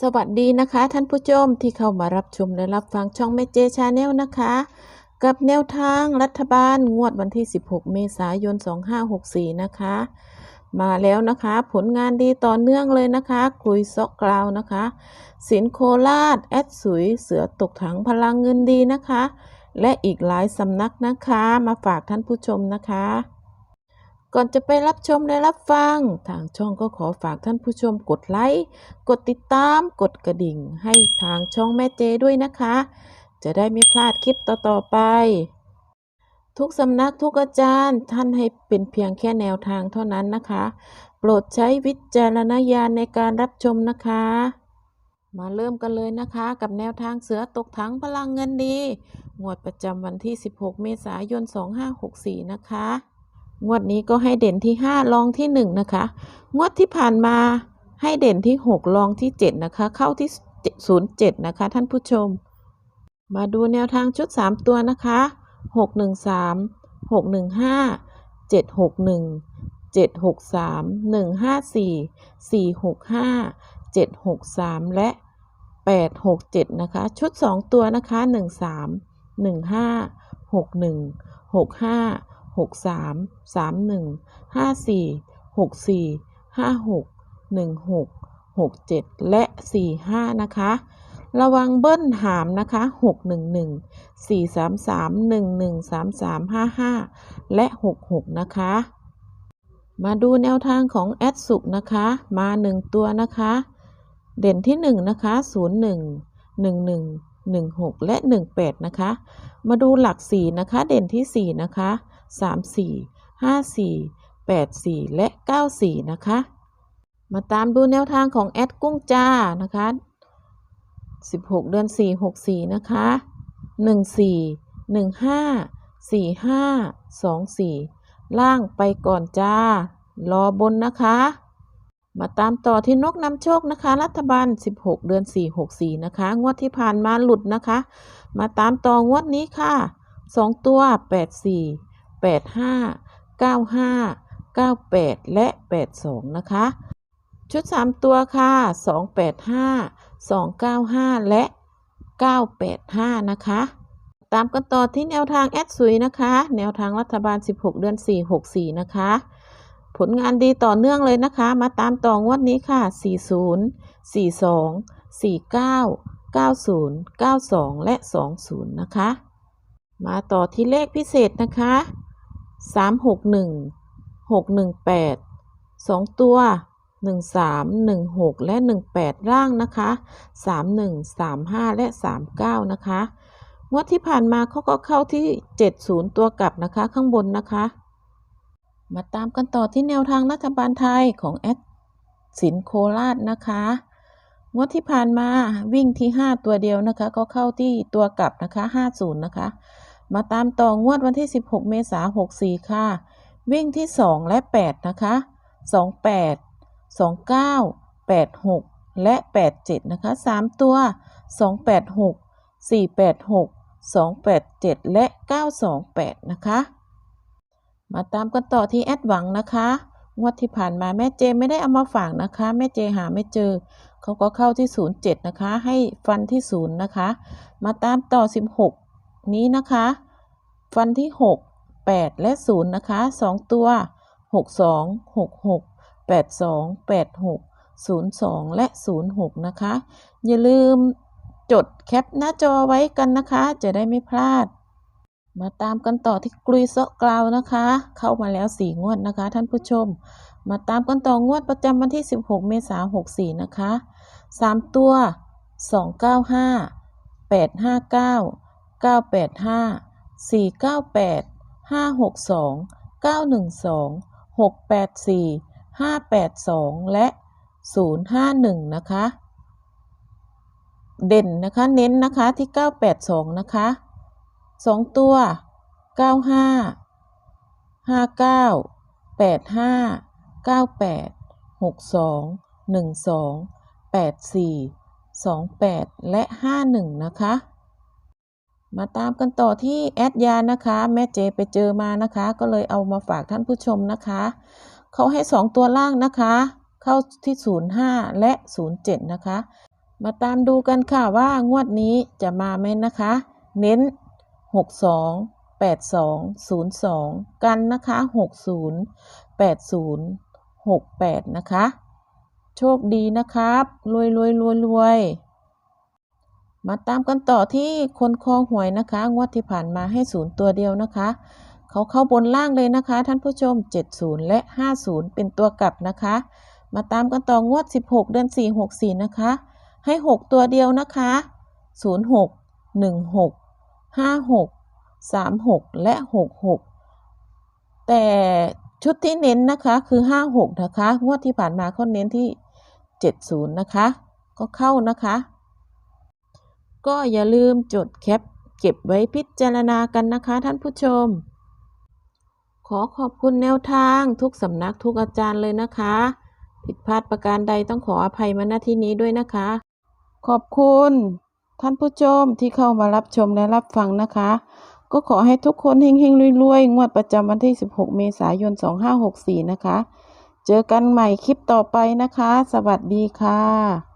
สวัสดีนะคะ ท่านผู้ชมที่เข้ามารับชมและรับฟังช่องแม่เจชาแนลนะคะ กับแนวทางรัฐบาลงวดวันที่ 16 เมษายน 2564 นะคะ มาแล้วนะคะ ผลงานดีต่อเนื่องเลยนะคะคุยซอกกราวนะคะ สินโคราช แอดสุย เสือตกถังพลังเงินดีนะคะ และอีกหลายสำนักนะคะมาฝากท่านผู้ชมนะคะ ก่อนจะไปรับชมและรับฟัง ทางช่องก็ขอฝากท่านผู้ชมกดไลค์ กดติดตาม กดกระดิ่ง ให้ทางช่องแม่เจด้วยนะคะ จะได้ไม่พลาดคลิปต่อๆไป ทุกสำนักทุกอาจารย์ท่านให้เป็นเพียงแค่แนวทางเท่านั้นนะคะ โปรดใช้วิจารณญาณในการรับชมนะคะ มาเริ่มกันเลยนะคะ กับแนวทางเสือตกถังพลังเงินดีงวดประจำวันที่ 16 เมษายน 2564 นะคะ งวดนี้ก็ให้เด่นที่ 5 รองที่ 1 นะคะ งวดที่ผ่านมาให้เด่นที่ 6 รองที่ 7 นะคะ เข้าที่ 07 นะคะ ท่านผู้ชม มาดูแนวทางชุด 3 ตัวนะคะ 613 615 761 763 154 465 763 และ 867 นะคะ ชุด 2 ตัวนะคะ 13 15 61 65 63 31 54 64 56 16 67 และ 45 นะคะ ระวังเบิ้ลหามนะคะ 611 433 1133 55 และ 66 นะคะ มาดูแนวทางของแอดสุกนะคะ มา 1 ตัวนะคะ เด่นที่ 1 นะคะ 01 11 16 และ 18 นะคะ มาดูหลัก 4 นะคะ เด่นที่ 4 นะคะ 34 54 84 และ 94 นะคะ มาตามดูแนวทางของแอดกุ้งจ้านะคะ 16 เดือน 4 64 นะคะ 14 15 45 24 ล่างไปก่อนจ้า รอบนนะคะ มาตามต่อที่นกนำโชคนะคะ รัฐบาล 16 เดือน 4 64 นะคะ งวดที่ผ่านมาหลุดนะคะ มาตามต่องวดนี้ค่ะ 2 ตัว 84 85 95 98 และ 82 นะคะ ชุด 3 ตัวค่ะ 285 295 และ 985 นะคะ ตามกันต่อที่แนวทางแอดสุยนะคะ แนวทางรัฐบาล 16 เดือน 4 64 นะคะ ผลงานดีต่อเนื่องเลยนะคะ มาตามต่องวดนี้ค่ะ 40 42 49 90 92 และ 20 นะคะ มาต่อที่เลขพิเศษนะคะ 361 618 2ตัว13 16และ18ล่างนะคะ31 35และ39นะคะงวดที่ผ่านมาเขาก็เข้าที่70ตัวกลับนะคะ ข้างบนนะคะ มาตามกันต่อที่แนวทางรัฐบาลไทยของแอดสินโคราชนะคะงวดที่ผ่านมาวิ่งที่ 5 ตัวเดียวนะคะ ก็เข้าที่ตัวกลับนะคะ 50 นะคะ มาตามต่องวดวันที่ 16 เมษายน64 ค่ะ วิ่งที่ 2 และ 8 นะคะ 28 29 86 และ 87 นะคะ 3 ตัว 286 486 287 และ 928 นะคะ มาตามกันต่อที่แอดหวังนะคะ งวดที่ผ่านมาแม่เจไม่ได้เอามาฝากนะคะ แม่เจหาไม่เจอ เขาก็เข้าที่ 07 นะคะ ให้ฟันที่ 0 นะคะ มาตามต่อ 16 นี้นะคะ ฟันที่ 6 8 และ 0 นะคะ 2 ตัว 62 66 82 86 02 และ 06 นะคะ อย่าลืมจดแคปหน้าจอไว้กันนะคะ จะได้ไม่พลาด มาตามกันต่อที่กลุยเซาะกลาวนะคะ เข้ามาแล้ว4งวดนะคะ ท่านผู้ชม มาตามกันต่องวดประจำวันที่ 16 เมษายน64 นะคะ 3 ตัว 295 859 985 498 562 912 684 582 และ 051 นะคะ เด่นนะคะ เน้นนะคะที่ 982 นะคะ 2 ตัว 95 59 85 98 62 12 84 28 และ 51 นะคะ มาตามกันต่อที่แอดยานะคะ แม่เจไปเจอมานะคะ ก็เลยเอามาฝากท่านผู้ชมนะคะ เขาให้ 2 ตัวล่างนะคะ เข้าที่ 05 และ 07 นะคะ มาตามดูกันค่ะว่างวดนี้จะมาไหมนะคะ เน้น 62 82 02 กันนะคะ 60 80 68 นะคะ โชคดีนะครับ รวยรวยรวยรวย มาตามกันต่อที่คนคอหวยนะคะ งวดที่ผ่านมาให้ศูนย์ตัวเดียวนะคะ เขาเข้าบนล่างเลยนะคะ ท่านผู้ชม 70 และ 50 เป็นตัวกลับนะคะ มาตามกันต่องวด 16 เดือน 4 64 นะคะ ให้ 6 ตัวเดียวนะคะ 06 16 56 36 และ 66 แต่ชุดที่เน้นนะคะคือ 56 นะคะ งวดที่ผ่านมาเขาเน้นที่ 70 นะคะ ก็เข้านะคะ ก็อย่าลืมจดแคปเก็บไว้พิจารณากันนะคะท่านผู้ชม ขอขอบคุณแนวทางทุกสำนักทุกอาจารย์เลยนะคะ ผิดพลาดประการใดต้องขออภัยมาณที่นี้ด้วยนะคะ ขอบคุณท่านผู้ชมที่เข้ามารับชมและรับฟังนะคะ ก็ขอให้ทุกคนเฮงๆรวยๆ งวดประจำวันที่ 16 เมษายน 2564 นะคะ เจอกันใหม่คลิปต่อไปนะคะ สวัสดีค่ะ